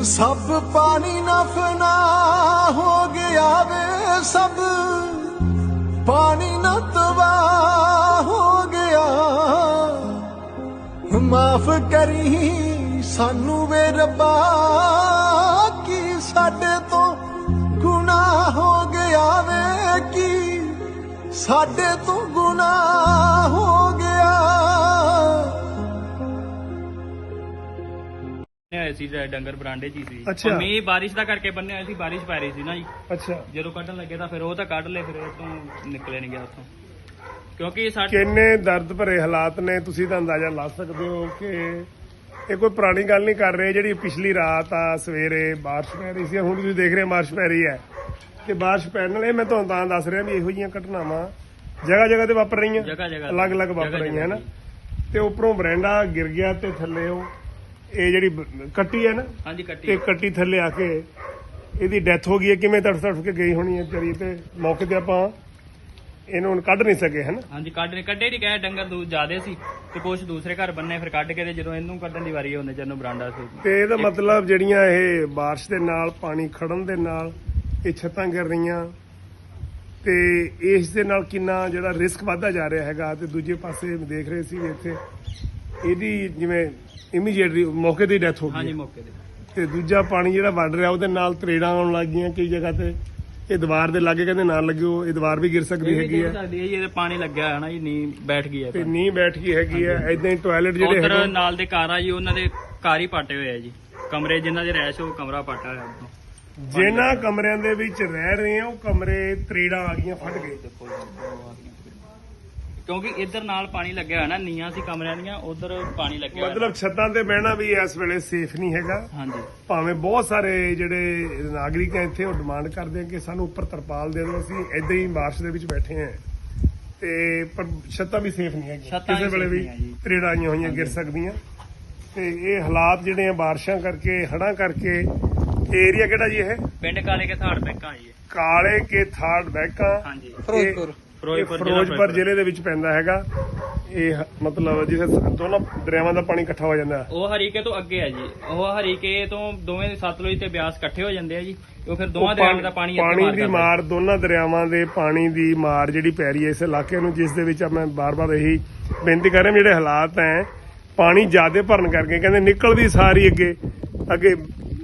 ਸਭ ਪਾਣੀ ਨਾ ਫਨਾ ਹੋ ਗਿਆ ਵੇ ਸਭ। ਪਾਣੀ ਨਾ ਤਬਾਹ ਹੋ ਗਿਆ। ਮਾਫ ਕਰੀ ਸਾਨੂੰ ਵੇ ਰੱਬਾ, ਕੀ ਸਾਡੇ ਤੋਂ ਗੁਨਾਹ ਹੋ ਗਿਆ ਵੇ? ਕੀ ਸਾਡੇ ਤੋਂ ਗੁਨਾਹ ਹੋ ਹੋਏ ਸੀ ਡ- ਡੰਗਰ ਬਰਾਂਡੇ 'ਚ ਹੀ ਸੀ। ਅੱਛਾ। ਪਰ ਮੀਂਹ ਬਾਰਿਸ਼ ਦਾ ਕਰਕੇ ਬੰਨੇ ਹੋਏ ਸੀ ਬਾਰਿਸ਼ ਪੈ ਰਹੀ ਸੀ ਨਾ ਜੀ। ਅੱਛਾ। ਜਦੋਂ ਕੱਢਣ ਲੱਗੇ ਤਾਂ ਫਿਰ ਉਹ ਤਾਂ ਕੱਢ ਲਏ ਫਿਰ ਉਹ ਤੋਂ ਨਿਕਲੇ ਨਹੀਂ ਗਿਆ ਉੱਥੋਂ। ਕਿਉਂਕਿ ਸਾਡੇ ਕਿੰਨੇ ਦਰਦ ਭਰੇ ਹਾਲਾਤ ਨੇ ਤੁਸੀਂ ਤਾਂ ਅੰਦਾਜ਼ਾ ਲਾ ਸਕਦੇ ਹੋ ਕਿ ਇਹ ਕੋਈ ਪੁਰਾਣੀ ਗੱਲ ਨਹੀਂ ਕਰ ਰਹੇ ਜਿਹੜੀ ਪਿਛਲੀ ਰਾਤ ਆ ਸਵੇਰੇ ਬਾਰਿਸ਼ ਪੈ ਰਹੀ ਸੀ ਹੁਣ ਤੁਸੀਂ ਦੇਖ ਰਹੇ ਹੋ ਬਾਰਿਸ਼ ਪੈ ਰਹੀ ਹੈ। ਤੇ ਬਾਰਿਸ਼ ਪੈਣ ਨਾਲ ਇਹ ਮੈਂ ਤੁਹਾਨੂੰ ਤਾਂ ਦੱਸ ਰਿਹਾ ਵੀ ਇਹੋ ਜਿਹੀਆਂ ਘਟਨਾਵਾਂ ਜਗ੍ਹਾ ਜਗ੍ਹਾ ਤੇ ਵਾਪਰ ਰਹੀਆਂ ਜਗ੍ਹਾ ਜਗ੍ਹਾ ਅਲੱਗ-ਅਲੱਗ ਵਾਪਰ ਜਗ੍ਹਾ ਰਹੀਆਂ ਹਨ ਜਗ੍ਹਾ ਤੇ। ਉੱਪਰੋਂ ਬਰੈਂਡਾ ਗਿਰ ਗਿਆ ਤੇ ਥੱਲੇ ਉਹ ਇਹ ਜਿਹੜੀ ਬ- ਕੱਟੀ ਹੈ ਨਾ ਹਾਂਜੀ ਕੱਟੀ ਤੇ ਕੱਟੀ ਥੱਲੇ ਆ ਕੇ ਇਹਦੀ ਡੈਥ ਹੋ ਗਈ ਹੈ ਕਿਵੇਂ ਤੜਫ ਤੜਫ ਕੇ ਗਈ ਹੋਣੀ ਹੈ ਵਿਚਾਰੀ ਤੇ ਮੌਕੇ ਤੇ ਆਪਾਂ ਇਹਨੂੰ ਹੁਣ ਕੱਢ ਨਹੀਂ ਸਕੇ ਹਨ ਹਾਂਜੀ ਕੱਢ ਨੇ ਕੱਢੇ ਨਹੀਂ ਗਏ ਡੰਗਰ ਦੂ ਜ਼ਿਆਦੇ ਸੀ ਤੇ ਕੁਝ ਦੂਸਰੇ ਘਰ ਬੰਨੇ ਫਿਰ ਕੱਢ ਕੇ ਤੇ ਜਦੋਂ ਇਹਨੂੰ ਕੱਢਣ ਦੀ ਵਾਰੀ ਹੁੰਦੀ ਜਦੋਂ ਬਰਾਂਡਾ ਸੀ। ਤੇ ਇਹਦਾ ਮਤਲਬ ਜਿਹੜੀਆਂ ਇਹ ਬਾਰਿਸ਼ ਦੇ ਨਾਲ ਪਾਣੀ ਖੜਨ ਦੇ ਨਾਲ ਇਹ ਛੱਤਾਂ ਗਿਰ ਰਹੀਆਂ ਤੇ ਇਸ ਦੇ ਨਾਲ ਕਿੰਨਾ ਜਿਹੜਾ ਰਿਸਕ ਵਧਦਾ ਜਾ ਰਿਹਾ ਹੈਗਾ ਤੇ ਦੂਜੇ ਪਾਸੇ ਦੇਖ ਰਹੇ ਸੀ ਵੀ ਇੱਥੇ ਇਹਦੀ ਜਿਵੇਂ ਇਮੀਡੀਏਟਲੀ ਮੌਕੇ ਤੇ ਡੈਥ ਹੋ ਹਾਂਜੀ ਗਈ ਮੌਕੇ ਤੇ। ਤੇ ਦੂਜਾ ਪਾਣੀ ਜਿਹੜਾ ਵੱਢ ਰਿਹਾ ਉਹਦੇ ਨਾਲ ਤਰੇੜਾਂ ਆਉਣ ਲੱਗ ਗਈਆਂ ਕਈ ਜਗ੍ਹਾ ਤੇ। ਇਹ ਦੀਵਾਰ ਦੇ ਲਾਗੇ ਕਹਿੰਦੇ ਨਾਲ ਲੱਗਿਓ ਇਹ ਦੀਵਾਰ ਵੀ ਗਿਰ ਸਕਦੀ ਇਹ ਵੀ ਹੈਗੀ ਦੇਖ ਹੈ। ਸਕਦੀ ਹੈ ਜੀ ਇਹਦੇ ਪਾਣੀ ਲੱਗਿਆ ਹੈ ਨਾ ਜੀ ਨੀ ਬੈਠ ਗਈ ਹੈ ਤੇ ਨੀਂਹ ਬੈਠ ਗਈ ਹੈਗੀ ਹੈ ਐਦਾਂ ਹੀ ਟਾਇਲਟ ਜਿਹੜੇ ਉਧਰ ਹੈਗੇ ਨਾਲ ਦੇ ਘਰ ਆ ਜੀ ਉਹਨਾਂ ਦੇ ਘਰ ਹੀ ਪਾਟੇ ਹੋਏ ਆ ਜੀ। ਕਮਰੇ ਜਿਨ੍ਹਾਂ ਦੇ ਰਹਿਸ਼ ਉਹ ਕਮਰਾ ਪਾਟਾ ਹੋਇਆ ਉੱਤੋਂ। ਜਿਨ੍ਹਾਂ ਕਮਰਿਆਂ ਦੇ ਵਿੱਚ ਰਹਿ ਰਹੇ ਆ ਉਹ ਕਮਰੇ ਤਰੇੜਾਂ ਆ ਗਈਆਂ ਫਟ ਗਏ। ਦੇਖੋ ਜੀ, ਉਹ ਆ ਗਈਆਂ। ਕਿਉਂਕਿ ਇੱਧਰ ਨਾਲ ਪਾਣੀ ਲੱਗਿਆ ਹੋਇਆ ਨਾ ਨੀਆਂ ਸੀ ਕਮਰਿਆਂ ਦੀਆਂ ਉਧਰ ਪਾਣੀ ਲੱਗਿਆ ਹੋਇਆ। ਮਤਲਬ ਛੱਤਾਂ ਤੇ ਬਹਿਣਾ ਵੀ ਇਸ ਵੇਲੇ ਸੇਫ ਨਹੀਂ ਹੈਗਾ। ਹਾਂਜੀ। ਭਾਵੇਂ ਬਹੁਤ ਸਾਰੇ ਜਿਹੜੇ ਨਾਗਰਿਕ ਆ ਇੱਥੇ ਉਹ ਡਿਮਾਂਡ ਕਰਦੇ ਆ ਕਿ ਸਾਨੂੰ ਉੱਪਰ ਤਰਪਾਲ ਦੇ ਦਿਓ ਅਸੀਂ ਏਦਾਂ ਹੀ ਬਾਰਿਸ਼ ਦੇ ਵਿੱਚ ਬੈਠੇ ਆ। ਤੇ ਪਰ ਛੱਤਾਂ ਵੀ ਸੇਫ ਨਹੀਂ ਹੈਗੀਆਂ। ਛੱਤਾਂ ਕਿਸੇ ਵੇਲੇ safe ਵੀ ਨਹੀਂ ਹੈ ਜੀ। ਤਰੇੜਾਂ ਆਈਆਂ ਹੋਈਆਂ ਗਿਰ ਸਕਦੀਆਂ। ਤੇ ਇਹ ਹਾਲਾਤ ਜਿਹੜੇ ਆ ਬਾਰਿਸ਼ਾਂ ਕਰਕੇ ਹੜ੍ਹਾਂ ਕਰਕੇ ਏਰੀਆ ਕਿਹੜਾ ਜੀ ਇਹ? ਪਿੰਡ ਕਾਲੇ ਕੇ ਥਾੜ ਬੈਂਕਾਂ ਜੀ ਇਹ। ਕਾਲੇ ਕੇ ਥਾੜ ਬੈਕਾਂ। ਹਾਂਜੀ। ਫਿਰੋਜ਼ਪੁਰ। ਫਿਰੋਜ਼ਪੁਰ ਜ਼ਿਲ੍ਹਾ ਫਿਰੋਜ਼ਪੁਰ ਜ਼ਿਲ੍ਹੇ ਦੇ ਵਿੱਚ ਪੈਂਦਾ ਹੈਗਾ। ਇਹ ਹ- ਮਤਲਬ ਜਿਥੇ ਦੋਨੋਂ ਦਰਿਆਵਾਂ ਦਾ ਪਾਣੀ ਇਕੱਠਾ ਹੋ ਜਾਂਦਾ। ਹੈ। ਉਹ ਹਰੀਕੇ ਤੋਂ ਅੱਗੇ ਆ ਜੀ। ਉਹ ਹਰੀਕੇ ਤੋਂ ਦੋਵੇਂ ਸਤਲੁਜ ਤੇ ਬਿਆਸ ਇਕੱਠੇ ਹੋ ਜਾਂਦੇ ਆ ਜੀ। ਉਹ ਫਿਰ ਦੋਵਾਂ ਦਰਿਆਵਾਂ ਦਾ ਪਾਣੀ ਪਾਣੀ ਦੀ। ਮਾਰ ਦੋਨਾਂ ਦਰਿਆਵਾਂ ਦੇ ਪਾਣੀ ਦੀ ਮਾਰ ਜਿਹੜੀ ਪੈ ਰਹੀ ਹੈ ਇਸ ਇਲਾਕੇ ਨੂੰ ਜਿਸ ਦੇ ਵਿੱਚ ਮੈਂ ਬਾਰ-ਬਾਰ ਇਹੀ ਬੇਨਤੀ ਕਰ ਰਿਹਾ ਜਿਹੜੇ ਹਾਲਾਤ ਹੈ ਪਾਣੀ ਜ਼ਿਆਦਾ ਭਰਨ ਕਰਕੇ ਕਹਿੰਦੇ ਨਿਕਲਦੀ ਸਾਰੀ ਅੱਗੇ। ਅੱਗੇ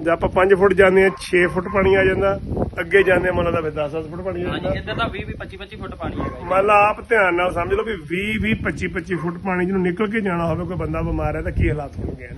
ਜੇ ਆਪਾਂ 5 ਫੁੱਟ ਜਾਂਦੇ ਆ 6 ਫੁੱਟ ਪਾਣੀ ਆ ਜਾਂਦਾ। ਅੱਗੇ ਜਾਂਦੇ ਮੰਨ ਲਾ 10-10 ਫੁੱਟ ਪਾਣੀ ਆ ਹਾਂਜੀ ਜਾਂਦਾ ਇੱਧਰ ਤਾਂ 20 20 25 25 ਫੁੱਟ ਪਾਣੀ ਹੈਗਾ ਜੀ। ਮੰਨ ਲਾ ਆਪ ਧਿਆਨ ਨਾਲ ਸਮਝ ਲਓ ਵੀ 20 20 25 25 ਫੁੱਟ ਪਾਣੀ ਜਿਹਨੂੰ ਨਿਕਲ ਕੇ ਜਾਣਾ ਹੋਵੇ ਕੋਈ ਬੰਦਾ ਬਿਮਾਰ ਹੈ ਤਾਂ ਕੀ ਹਾਲਾਤ ਹੋਣਗੇ ਹਨ